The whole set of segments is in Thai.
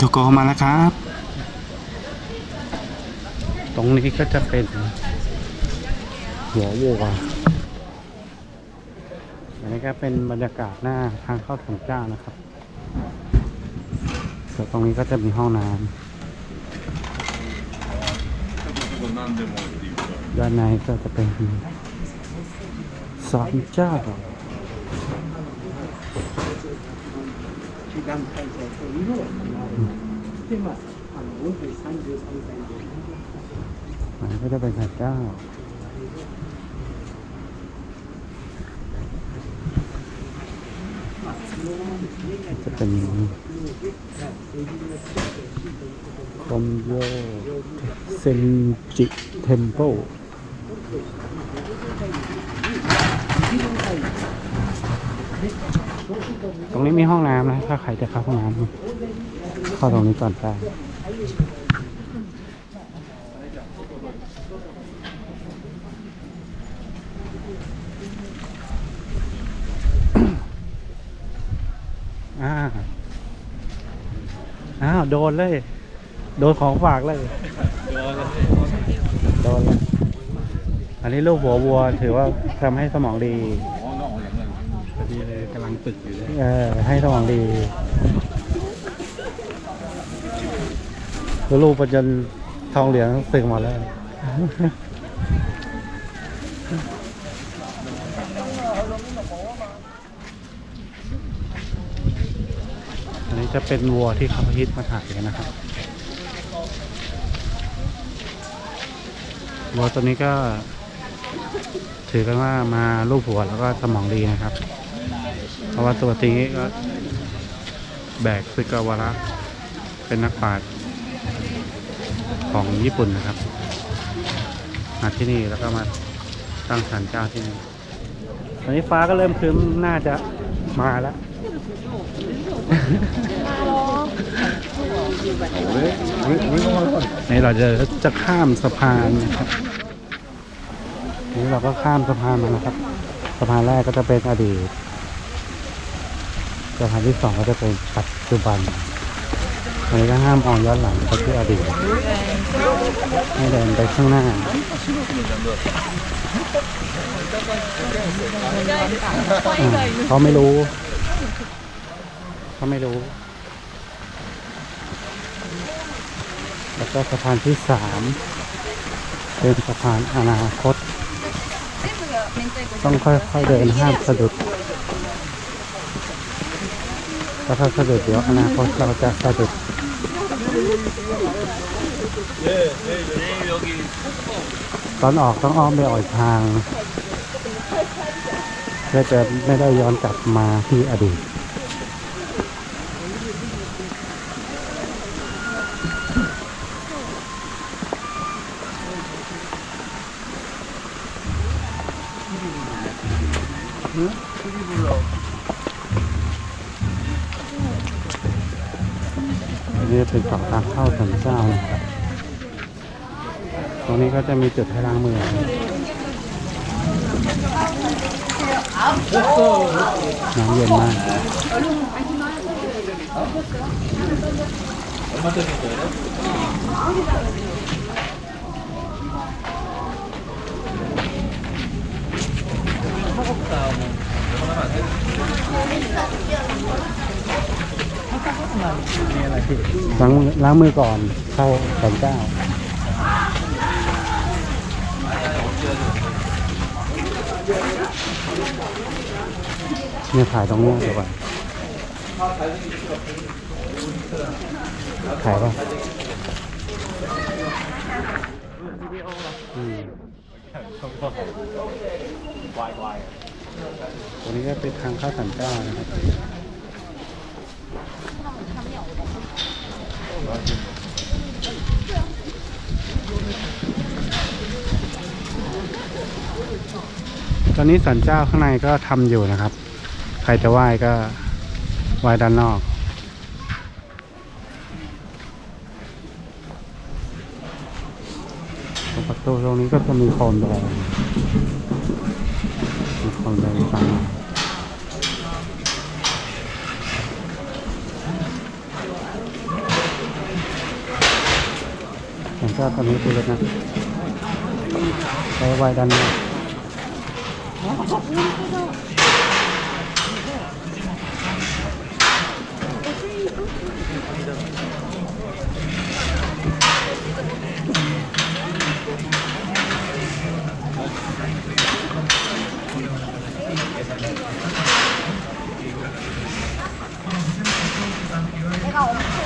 ทโกมาแล้วครับ ตรงนี้ก็จะเป็นหัววัวอันนี้ก็เป็นบรรยากาศหน้าทางเข้าถังเจ้านะครับส่วนตรงนี้ก็จะมีห้องน้ำด้านในก็จะเป็นศาลเจ้า 時間帯と色をでまああの温度33歳で อันนี้ก็จะเป็นศาลเจ้า จะเป็นคอมโยเซนจิเทมเพิล ตรงนี้มีห้องน้ำนะ ถ้าใครจะเข้าห้องน้ำเข้าตรงนี้ก่อนได้อ่าอ้าว โดนเลย โดนของฝากเลยโดนเลยอันนี้ลูกหัววัวถือว่าทำให้สมองดีพอดีเลยกำลังตึกอยู่ เออให้สมองดีลูกประจนทองเหลืองสึกหมดแล้วอันนี้จะเป็นวัวที่เขาฮิตมาถ่ายกันนะครับวัวตัวนี้ก็ถือกันว่ามาลูกหัวแล้วก็สมองดีนะครับ เพราะว่าตัวนี้ก็แบกซึกาวาระเป็นนักปราชญ์ของญี่ปุ่นนะครับ มาที่นี่แล้วก็มาตั้งศาลเจ้าที่นี่ตอนนี้ฟ้าก็เริ่มครึ้มน่าจะมาแล้วนี่เราจะจะข้ามสะพานนะครับนี่เราก็ข้ามสะพานมานะครับ สะพานแรกก็จะเป็นอดีต สะพานที่สองก็จะเป็นปัจจุบันอันนี้ก็ห้ามมองย้อนหลังก็คืออดีตให้เดินไปข้างหน้าอ่าเขาไม่รู้ เขาไม่รู้ แล้วก็สะพานที่สามเป็นสะพานอนาคต ต้องค่อยๆเดินห้ามสะดุด เพราะถ้าสะดุดเดี๋ยวอนาคตเราจะสะดุดตอนออกต้องอ้อมไปออกอีกทางเพื่อจะไม่ได้ย้อนกลับมาที่อดีตอันนี้ เป็นฝั่งทางเข้าสันเจ้านะครับ ตรงนี้ก็จะมีจุดให้ล้างมือน้ำเย็นมาก มีอะไรพี่ล้างล้างมือก่อนเข้าสันเจ้าเนี่ยถ่ายตรงนี้เดี๋ยวก่อนถ่ายป่ะอืมตรงนี้ก็เป็นทางเข้าสันเจ้านะครับ ตอนนี้สันเจ้าข้างในก็ทำอยู่นะครับ ใครจะไหว้ก็ไหว้ด้านนอกตรงประตูตรงนี้ก็จะมีโคมแดงมีโคมแดงฟัง ก็ตอนนี้คือรถนะใช้ไวดันหน้าตัว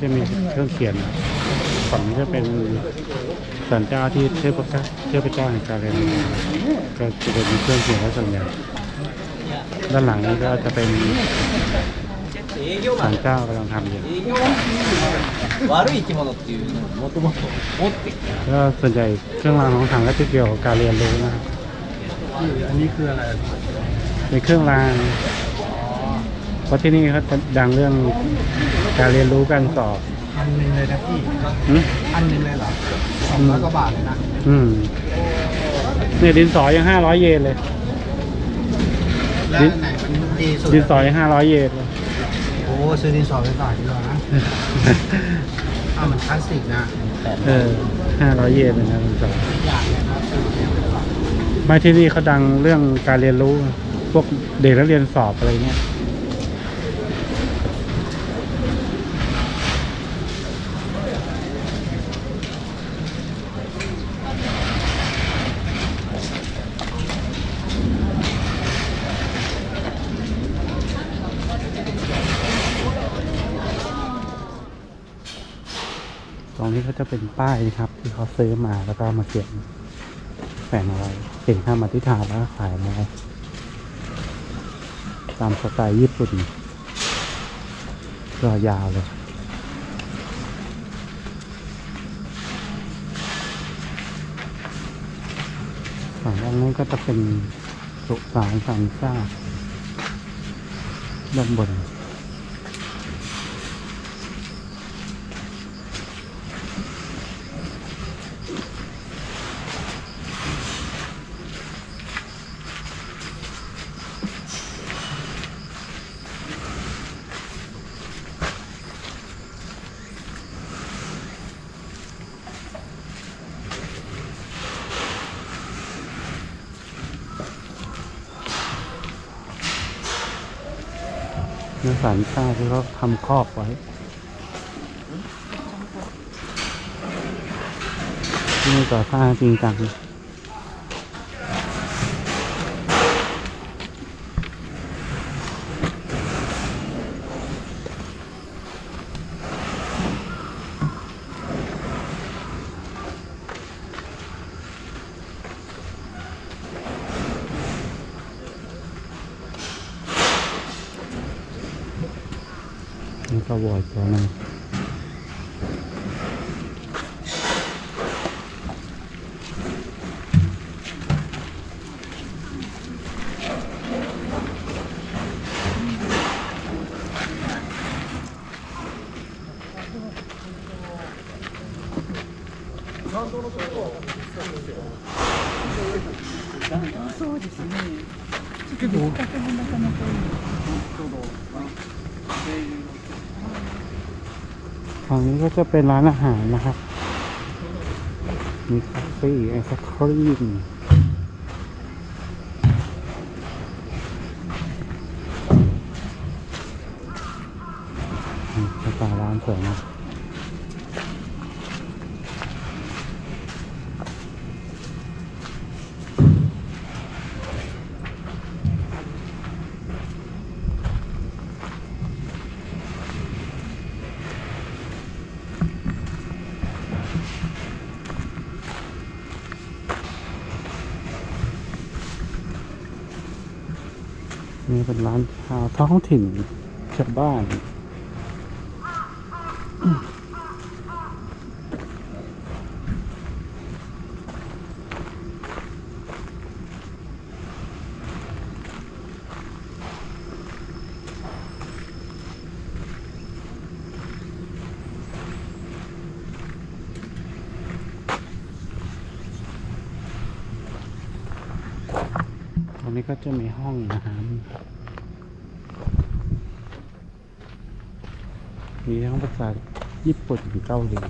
จะมีเครื่องเขียนฝั่งนี้จะเป็นสันเจ้าที่เทพเจ้าเทพเจ้าแห่งการเรียนก็จะมีเครื่องเขียนและส่วนใหญ่ด้านหลังนี้ก็จะเป็นสันเจ้ากำลังทำอยู่ก็ส่วนใหญ่เครื่องรางของขลังก็จะเกี่ยวกับการเรียนรู้นะครับอันนี้คืออะไรเป็นเครื่องรางเพราะที่นี่เขาดังเรื่อง การเรียนรู้การสอบอันหนึงเลยนะพี่อืมอันหนึงเลยเหรอสองร้อยกว่าบาทเลยนะอืมเนี่ยดินสอยังห้าร้อยเยนเลย แล้วอันไหนมันดีสุดดินสอยังห้าร้อยเยนเลย โอ้ซื้อดินสอไปฝากดีกว่านะอ้าวมันคลาสสิกนะเออห้าร้อยเยนเลยนะดินสออย่างเนี่ยครับซื้อเนี่ยไปฝากไม่ที่นี่เขาดังเรื่องการเรียนรู้ พวกเด็กนักเรียนสอบอะไรเงี้ย จะเป็นป้ายนะครับที่เขาซื้อมาแล้วก็มาเขียนแฝงอาไว้เป็นคำอธิษฐานแล้วขายเอาตามสไตล์ญี่ปุ่นก็ยาวเลยฝั่งด้านนั้นก็จะเป็นสุสานสันซ่าด้านบน เนื้อสันซ่าที่เขาทำครอบไว้ที่นี่ก่อสร้างจริงจัง นี่ก็วอร์ดตัวหนึง ฝั่งนี้ก็จะเป็นร้านอาหารนะครับ มีคาเฟ่ไอศครีมอืมหน้าตาร้านสวยนะี้เป็นร้านชาวท้องถิ่นชาวบ้านตรงนี้ก็จะมีห้องนะ มีทั้งภาษาญี่ปุ่นเกาหลี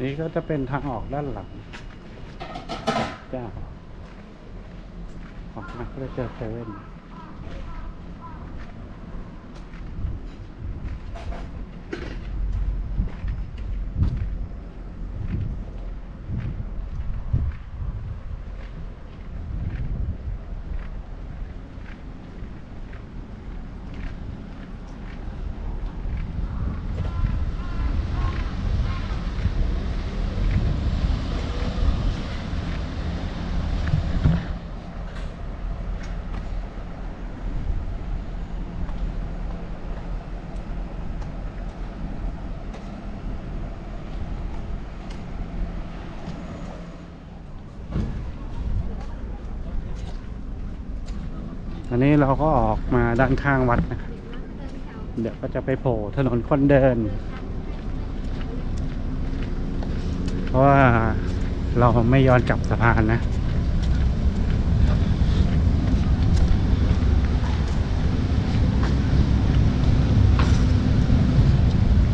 นี่ก็จะเป็นทางออกด้านหลังเจ้าออกมาก็จะเจอเซเว่น นนี้เราก็ออกมาด้านข้างวัดนะครับเดี๋ยวก็จะไปโผล่ถนนคนเดิน เพราะว่าเราไม่ย้อนกลับสะพานนะ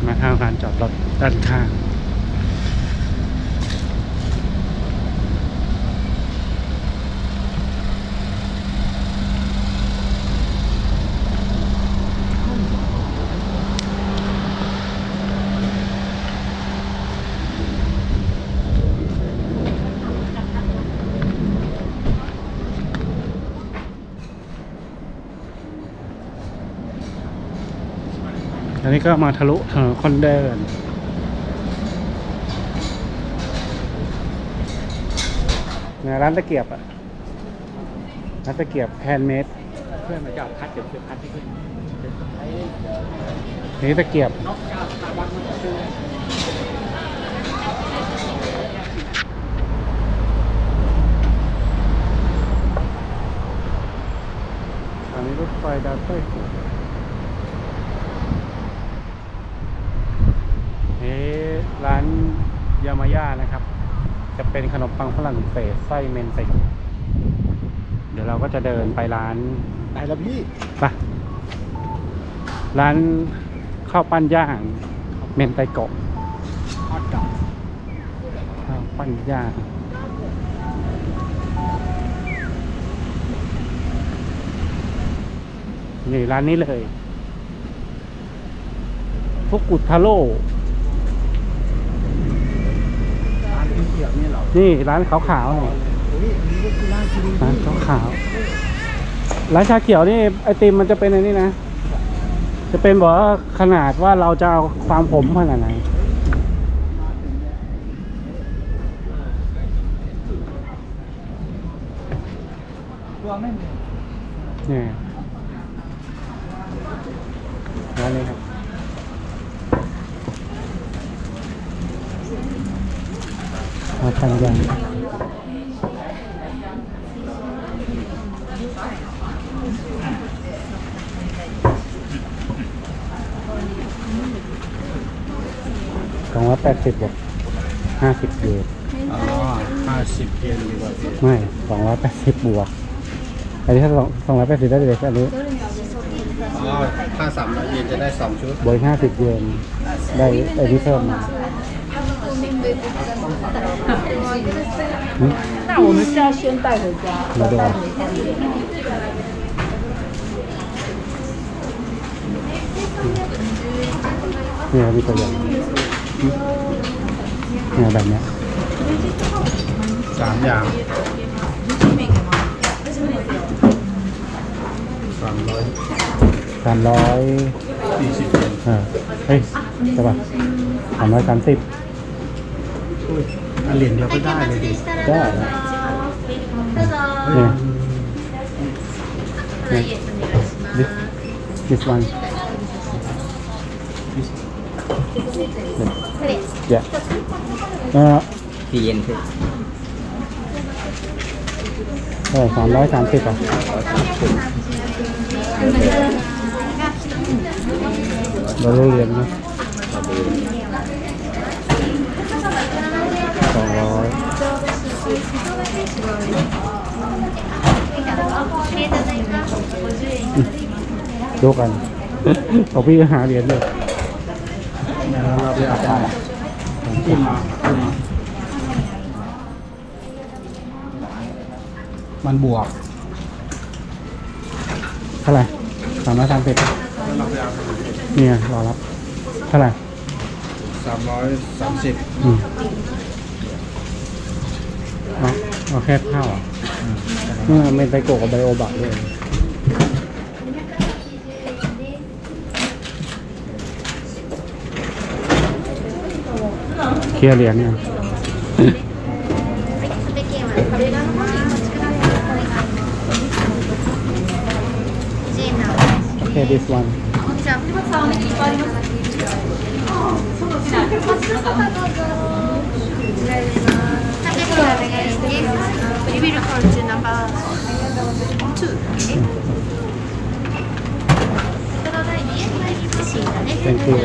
มาทางลานจอดรถด้านข้าง นี้ก็มาทะลุถนนคนเดิน เนี่ยร้านตะเกียบอะร้านตะเกียบแฮนด์เมดเพื่อนมาจอดคัดเดี๋ยวเพื่อนคัดที่ขึ้นนี่ตะเกียบอันนี้รถไฟดาวเต้ยฟูนี่ ร้านยามาย่านะครับ จะเป็นขนมปังฝรั่งเศสไส้เมนติกเดี๋ยวเราก็จะเดินไปร้านไหนละพี่ไปร้านข้าวปั้นย่างเมนไตโกะฮอตดอกข้าวปั้นย่างนี่ร้านนี้เลยฟุกุทาโร่ ร้านเขียวๆนี่เหรอนี่ร้านขาวๆนี่โอ้ยอันนี้ก็คือร้านคิริร้านขาวๆร้านชาเขียวนี่ไอติมมันจะเป็นอันนี้นะ จะเป็นบอกว่าขนาดว่าเราจะเอาความผมขนาดไหนตัวไม่มีนี่ร้านนี้ครับ มาทานยังสองร้อยแปดสิบบวกห้าสิบเยนอ๋อห้าสิบเยนดีกว่าพี่ไม่สองร้อยแปดสิบบวก อันนี้ถ้าสองสองร้อยแปดสิบได้เลยอันนี้อ๋อถ้าสามร้อยเยนจะได้สองชุดบวกห้าสิบเยนได้ไอ้นี้เพิ่มมา หืม 那我们是要先带回家，那对吧带回家。 เนี่ยมีตัวอย่างเนี่ยแบบเนี้ย สามอย่างสามร้อย สามร้อย สี่สิบเยน อ่าเฮ้ยใช่ป่ะสามร้อยสามสิบ เหรียญเดียวก็ได้เลยดิได้เนี่ย this this one yeah uh สี่เยนคือเออสามร้อยสามสิบอะเราเรียนนะ ดูกันของพี่หาเหรียญเลยแล้วเราไปเอาไปจิ้มมาจิ้มมามันบวกเท่าไหร่สามร้อยสามสิบแล้วเราไปเอาเนี่ยรอรับเท่าไหร่สามร้อยสามสิบอืม เอาเอาแค่ข้าวอะเมื่อเมนไตโกะกับไบโอบะด้วยเคลียร์เหรียญเนี่ยโอเค this one Beautiful to number two. Thank you.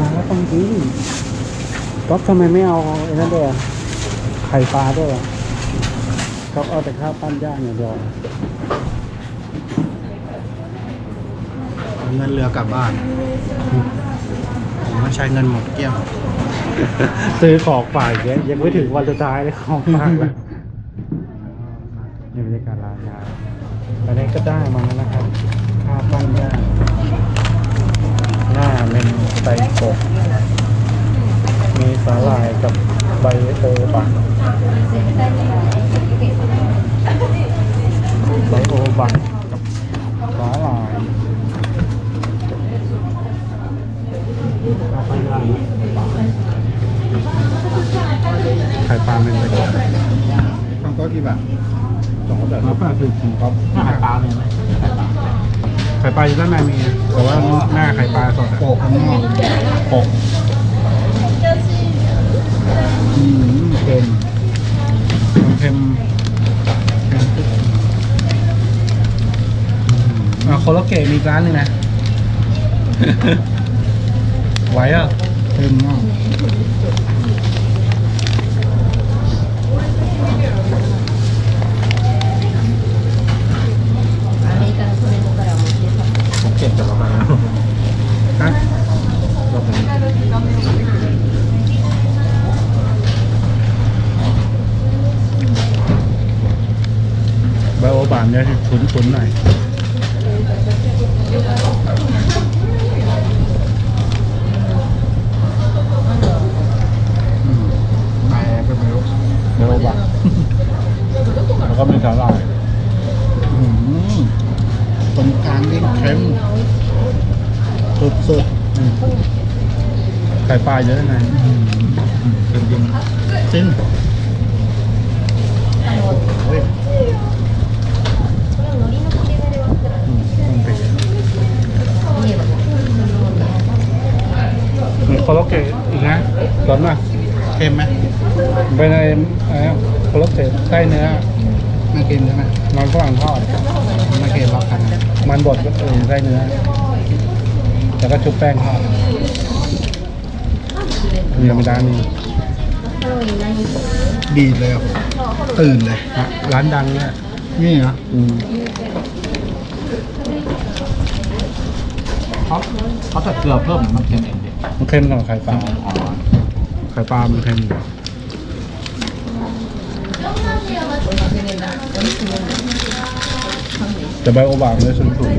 มาแล้วต้องดีก็ทำไมไม่เอาไอ้นั่นด้วยไข่ปลาด้วยเขาเอาแต่ข้าวปั้นย่างอย่างเดียวเงินเรือกลับบ้านผมก็ใช้เงินหมดเกลี้ยง ซื้อของฝ่ายเยอะยังไม่ถึงวันสุดท้ายเลยของฝากเลยนี่บรรยากาศร้านยาตอนนี้ก็ได้มาแล้วนะครับข้าวปั้นย่างหน้าเป็นไตกบมีสาหร่ายกับใบโอบักใบโอบักกับสาหร่ายข้าวปั้นย่าง ไข่ปลาเป็นไตกบต้องโต๊ะกี่บาทสองร้อยแปดสิบแปดสิบครับไข่ปลาเนี่ยไหมไข่ปลาไข่ปลาอยู่ด้านในมี แต่ว่าหน้าไข่ปลาสดอะโปะข้างนอกปกอืมเค็มมันเค็มอ่าโคโลเกะมีอีกร้านหนึงนะ ไหวอะเค็มมาก ผมเก็บจากเราไปแล้วฮะไบโอบา ตรงกลางนี่เค็มสุดอืมไข่ปลาเยอะไงๆอืมเค็มจริงจริงโอ้ยอืมต้องไปมีโคโลเกะอีกนะร้อนป่ะเค็มไหมเป็นอะไรอรนะโคโลเกะไส้เนื้อไม่เค็มใช่ไหมมันฝรั่งทอดไม่เค็มหรอกกัน มันบดก็เออไส้เนื้อแล้วก็ชุบแป้งทอดเนื้อไม่ด้านนี้ดีดเลยอะตื่นเลยอะร้านดังเนี่ยนี่เหรออืมเขาเขาใส่เกลือเพิ่มมันเค็มเองดิมันเค็มกว่าไข่ปลาอ๋อไข่ปลามันเค็มอยู่ แต่ใบโอบางเลยสูงสูง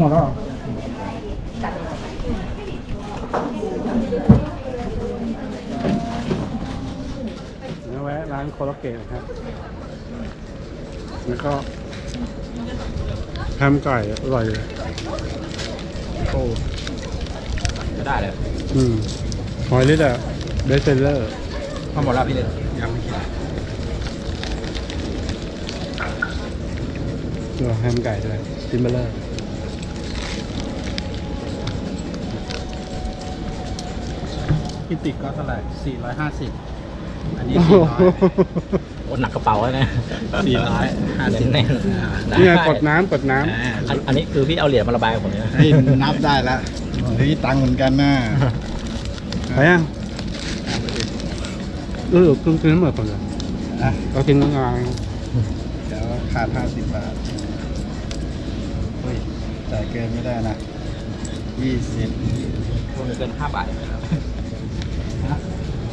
หมดแล้วแวะร้านโคโลเกตครับ แล้วก็แฮมไก่อร่อยเลยโอ้ ได้เลยอืมหอยลิดอะเบสเซลเลอร์พอหมดแล้วพี่เลยยังไม่กินตัวแฮมไก่ด้วยซิมเบอร์เลอร์กินติกก็เท่าไหร่สี่ร้อยห้าสิบอันนี้โอ้สี่โหร้อยโอ้หนักกระเป๋าแล้วนะสี่ร้อยห้าสิบแน่นนี่ไงกดน้ำกดน้อันอันนี้คือพี่เอาเหรียญมาระบายกับผมเนี่ยนะนี่นับได้แล้ว เฮ้ยตังค์เหมือนกันนะำไปยังเออกินกินหมดก่อนเลยอะเรากินงานเดี๋ยวขาดห้าสิบบาทเฮ้ยจ่ายเกินไม่ได้นะยี่สิบคนเกินห้าบาทนะ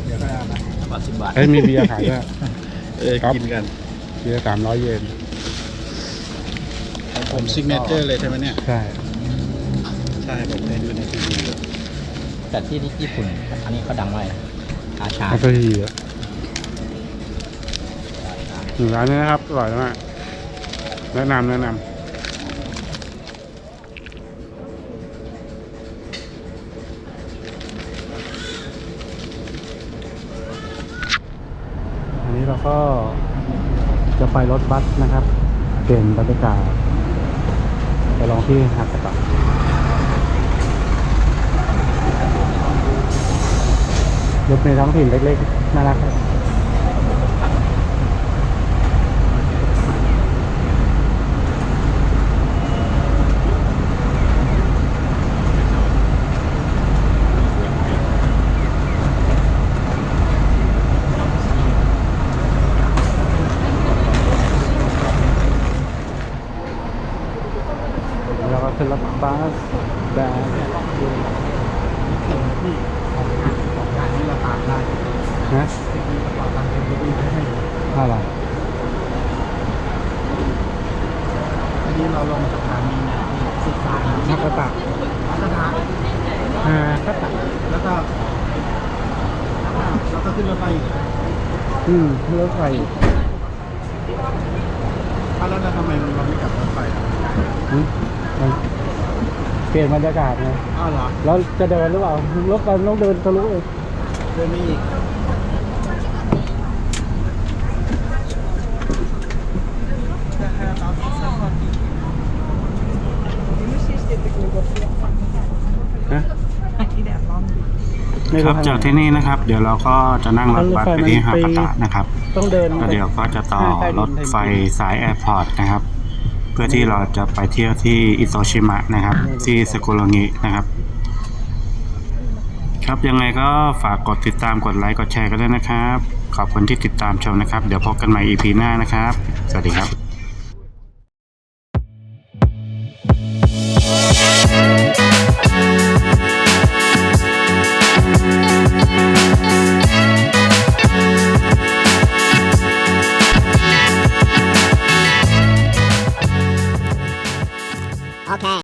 เดี๋ยวก็เอานะห้าบาทสิบบาทเฮ้ยมีเบียร์ขายด้วยเออครับกินกันเบียร์สามร้อยเยนของผมซิกเนเจอร์เลยใช่ไหมเนี่ย ใช่ ใช่ผมเคยดูในทีวีแต่ที่ที่ญี่ปุ่น อันนี้เขาดังมากนะอาชาอาไปทีอะหนึ่ร้านนี้นะครับ อร่อยมากแนะนำแนะนำอันนี้เราก็จะไปรถบัสนะครับ เปลี่ยนบรรยากาศไปลองที่หาดกระต่าย รถในท้องถิ่นเล็กๆ น่ารักครับขึ้นรถบัสแบบ นี่เราตามได้นะมีกระเป๋าตังค์เต็มที่ให้อะไรอันนี้เราลงสถานีเนี่ยที่สุดสายนักกระตักสถานอ่ากระตักแล้วก็แล้วก็ขึ้นรถไฟอีกอืมรถไฟอ้าวแล้วทำไมเราไม่กลับรถไฟอะอืมมันเปลี่ยนบรรยากาศไงอ้าวเหรอแล้วจะเดินหรือเปล่ารถไฟมันต้องเดินทะลุเลย เดินไม่อีกนะครับจากที่นี่นะครับ เดี๋ยวเราก็จะนั่งรถบัสไปที่ฮากาตะนะครับต้องเดิน แล้วเดี๋ยวก็จะต่อรถไฟสายแอร์พอร์ตนะครับ เพื่อที่เราจะไปเที่ยวที่อิโตชิมะนะครับ ที่สกุโรงินะครับ ครับยังไงก็ฝากกดติดตามกดไลค์กดแชร์กันด้วยนะครับ ขอบคุณที่ติดตามชมนะครับ เดี๋ยวพบกันใหม่ EP หน้านะครับ สวัสดีครับ